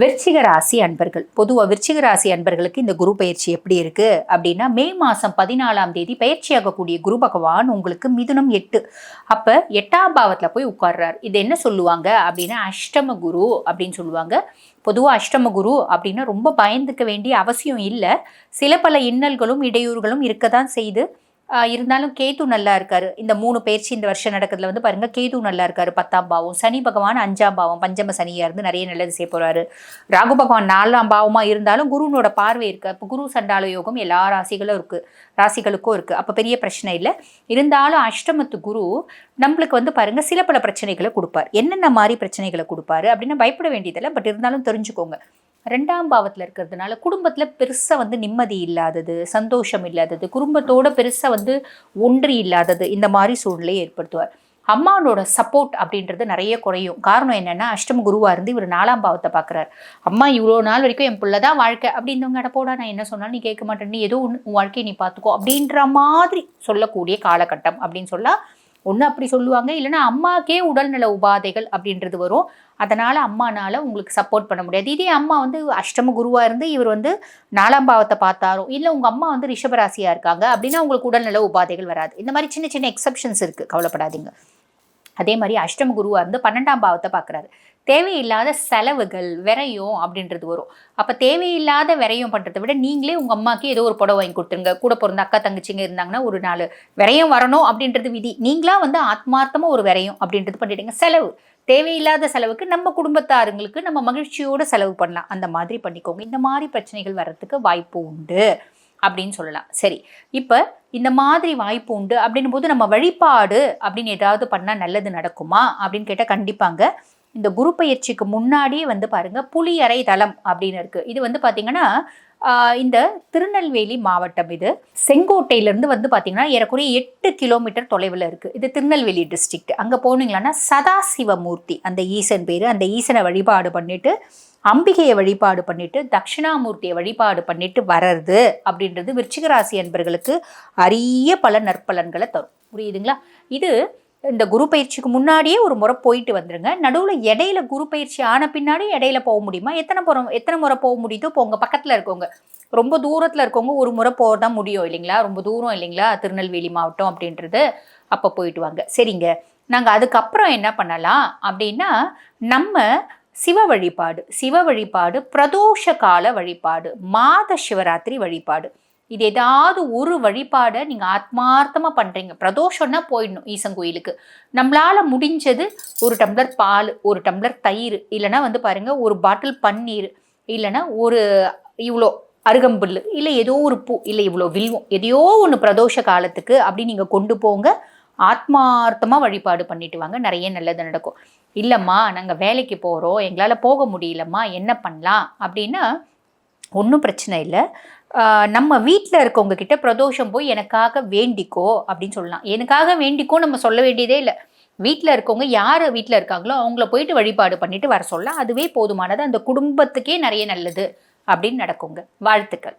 விருச்சிக ராசி அன்பர்கள். பொதுவாக விருச்சிக ராசி அன்பர்களுக்கு இந்த குரு பயிற்சி எப்படி இருக்கு? அப்படின்னா மே மாதம் பதினாலாம் தேதி பயிற்சியாகக்கூடிய குரு பகவான் உங்களுக்கு மிதுனம் எட்டு. அப்போ எட்டாம் பாவத்தில் போய் உட்கார்றார். இது என்ன சொல்லுவாங்க? அப்படின்னா அஷ்டம குரு அப்படின்னு சொல்லுவாங்க. பொதுவாக அஷ்டம குரு அப்படின்னா ரொம்ப பயந்துக்க வேண்டிய அவசியம் இல்லை. சில பல இன்னல்களும் இடையூறுகளும் இருக்க தான் செய்து இருந்தாலும் கேது நல்லா இருக்காரு. இந்த மூணு பயிற்சி இந்த வருஷம் நடக்கிறதுல வந்து பாருங்க கேது நல்லா இருக்காரு. பத்தாம் பாவம் சனி பகவான் அஞ்சாம் பாவம் பஞ்சம சனியா இருந்து நிறைய நல்லது செய்ய போறாரு. ராகு பகவான் நாலாம் பாவமா இருந்தாலும் குருனோட பார்வை இருக்கு. அப்போ குரு சண்டால யோகம் எல்லா ராசிகளும் இருக்கு. ராசிகளுக்கும் இருக்கு. அப்போ பெரிய பிரச்சனை இல்லை. இருந்தாலும் அஷ்டமத்து குரு நம்மளுக்கு வந்து பாருங்க சில பல பிரச்சனைகளை கொடுப்பார். என்னென்ன மாதிரி பிரச்சனைகளை கொடுப்பாரு அப்படின்னு பயப்பட வேண்டியதில்லை. பட் இருந்தாலும் தெரிஞ்சுக்கோங்க. ரெண்டாம் பாவத்தில் இருக்கிறதுனால குடும்பத்தில் பெருசாக வந்து நிம்மதி இல்லாதது சந்தோஷம் இல்லாதது குடும்பத்தோட பெருசாக வந்து ஒன்றி இல்லாதது இந்த மாதிரி சூழ்நிலையை ஏற்படுத்துவார். அம்மாவோட சப்போர்ட் அப்படின்றது நிறைய குறையும். காரணம் என்னென்னா அஷ்டம குருவாக இருந்து இவர் நாலாம் பாவத்தை பார்க்குறாரு. அம்மா இவ்வளோ நாள் வரைக்கும் என் பிள்ளை தான் வாழ்க்கை. அப்படின்றவங்க அட போடா நான் என்ன சொன்னாலும் நீ கேட்க மாட்டேன். நீ ஏதோ ஒன்று உன் வாழ்க்கையை நீ பார்த்துக்கோ. அப்படின்ற மாதிரி சொல்லக்கூடிய காலகட்டம் அப்படின்னு சொன்னால் ஒன்று அப்படி சொல்லுவாங்க இல்லைன்னா அம்மாக்கே உடல்நல உபாதைகள் அப்படின்றது வரும். அதனால் அம்மானால் உங்களுக்கு சப்போர்ட் பண்ண முடியாது. இதே அம்மா வந்து அஷ்டம குருவாக இருந்து இவர் வந்து நாலாம் பாவத்தை பார்த்தாரோ இல்லை உங்கள் அம்மா வந்து ரிஷபராசியாக இருக்காங்க அப்படின்னா உங்களுக்கு உடல்நல உபாதைகள் வராது. இந்த மாதிரி சின்ன சின்ன எக்ஸப்ஷன்ஸ் இருக்குது கவலைப்படாதீங்க. அதே மாதிரி அஷ்டம குருவாக இருந்து பன்னெண்டாம் பாவத்தை பார்க்குறாரு. தேவையில்லாத செலவுகள் விரையும் அப்படின்றது வரும். அப்போ தேவையில்லாத விரையும் பண்ணுறதை விட நீங்களே உங்கள் அம்மாவுக்கு ஏதோ ஒரு புடவை வாங்கி கொடுத்துருங்க. கூட பிறந்த அக்கா தங்கச்சிங்க இருந்தாங்கன்னா ஒரு நாலு விரையும் வரணும் அப்படின்றது விதி. நீங்களா வந்து ஆத்மார்த்தமாக ஒரு விரையும் அப்படின்றது பண்ணிட்டீங்க செலவு. தேவையில்லாத செலவுக்கு நம்ம குடும்பத்தாருங்களுக்கு நம்ம மகிழ்ச்சியோட செலவு பண்ணலாம். அந்த மாதிரி பண்ணிக்கோங்க. இந்த மாதிரி பிரச்சனைகள் வர்றதுக்கு வாய்ப்பு உண்டு. அப்படின்னு சொல்லலாம். சரி இப்போ இந்த மாதிரி வாய்ப்பு உண்டு அப்படின்னும் போது நம்ம வழிபாடு அப்படின்னு ஏதாவது பண்ணால் நல்லது நடக்குமா அப்படின்னு கேட்டால் கண்டிப்பாங்க இந்த குரு பயிற்சிக்கு முன்னாடியே வந்து பாருங்கள் புலியறை தளம் அப்படின்னு இருக்குது இது வந்து பார்த்திங்கன்னா இந்த திருநெல்வேலி மாவட்டம் இது. செங்கோட்டையிலேருந்து வந்து பார்த்திங்கன்னா ஏறக்குறைய எட்டு கிலோமீட்டர் தொலைவில் இருக்குது இது திருநெல்வேலி டிஸ்ட்ரிக்ட் அங்கே போனீங்களான்னா சதாசிவமூர்த்தி அந்த ஈசன் பேர் அந்த ஈசனை வழிபாடு பண்ணிவிட்டு அம்பிகையை வழிபாடு பண்ணிட்டு தட்சிணாமூர்த்தியை வழிபாடு பண்ணிட்டு வர்றது அப்படின்றது விருச்சிகராசி அன்பர்களுக்கு அரிய பல நற்பலன்களை தரும். புரியுதுங்களா? இது இந்த குரு பயிற்சிக்கு முன்னாடியே ஒரு முறை போயிட்டு வந்துடுங்க நடுவில் இடையில குரு பயிற்சி ஆன பின்னாடி இடையில போக முடியுமா? எத்தனை புறம் எத்தனை முறை போக முடியுதோ போங்க பக்கத்தில் இருக்கவங்க. ரொம்ப தூரத்தில் இருக்கவங்க ஒரு முறை போக தான் முடியும் இல்லைங்களா? ரொம்ப தூரம் இல்லைங்களா? திருநெல்வேலி மாவட்டம் அப்படின்றது. அப்போ போயிட்டு வாங்க. சரிங்க. நாங்கள் அதுக்கப்புறம் என்ன பண்ணலாம் அப்படின்னா நம்ம சிவ வழிபாடு சிவ வழிபாடு பிரதோஷ கால வழிபாடு மாத சிவராத்திரி வழிபாடு. இது ஏதாவது ஒரு வழிபாடை நீங்கள் ஆத்மார்த்தமாக பண்ணுறீங்க பிரதோஷம்னா போயிடணும் ஈசன் கோயிலுக்கு நம்மளால் முடிஞ்சது ஒரு டம்ளர் பால் ஒரு டம்ளர் தயிர் இல்லைன்னா வந்து பாருங்கள் ஒரு பாட்டில் பன்னீர் இல்லைன்னா ஒரு இவ்வளோ அருகம்புல் இல்லை ஏதோ ஒரு பூ இல்லை இவ்வளோ வில்வம் எதையோ ஒன்று பிரதோஷ காலத்துக்கு அப்படி நீங்கள் கொண்டு போங்க. ஆத்மார்த்தமாக வழிபாடு பண்ணிட்டு வாங்க. நிறைய நல்லது நடக்கும். இல்லைம்மா நாங்கள் வேலைக்கு போகிறோம் எங்களால் போக முடியலம்மா. என்ன பண்ணலாம்? அப்படின்னா ஒன்றும் பிரச்சனை இல்லை. நம்ம வீட்டில் இருக்கவங்க கிட்ட பிரதோஷம் போய் எனக்காக வேண்டிக்கோ அப்படின்னு சொல்லலாம். எனக்காக வேண்டிக்கோ நம்ம சொல்ல வேண்டியதே இல்லை. வீட்டில் இருக்கவங்க யார் வீட்டில் இருக்காங்களோ அவங்கள போயிட்டு வழிபாடு பண்ணிட்டு வர சொல்ல அதுவே போதுமானது. அந்த குடும்பத்துக்கே நிறைய நல்லது அப்படின்னு நடக்குங்க. வாழ்த்துக்கள்.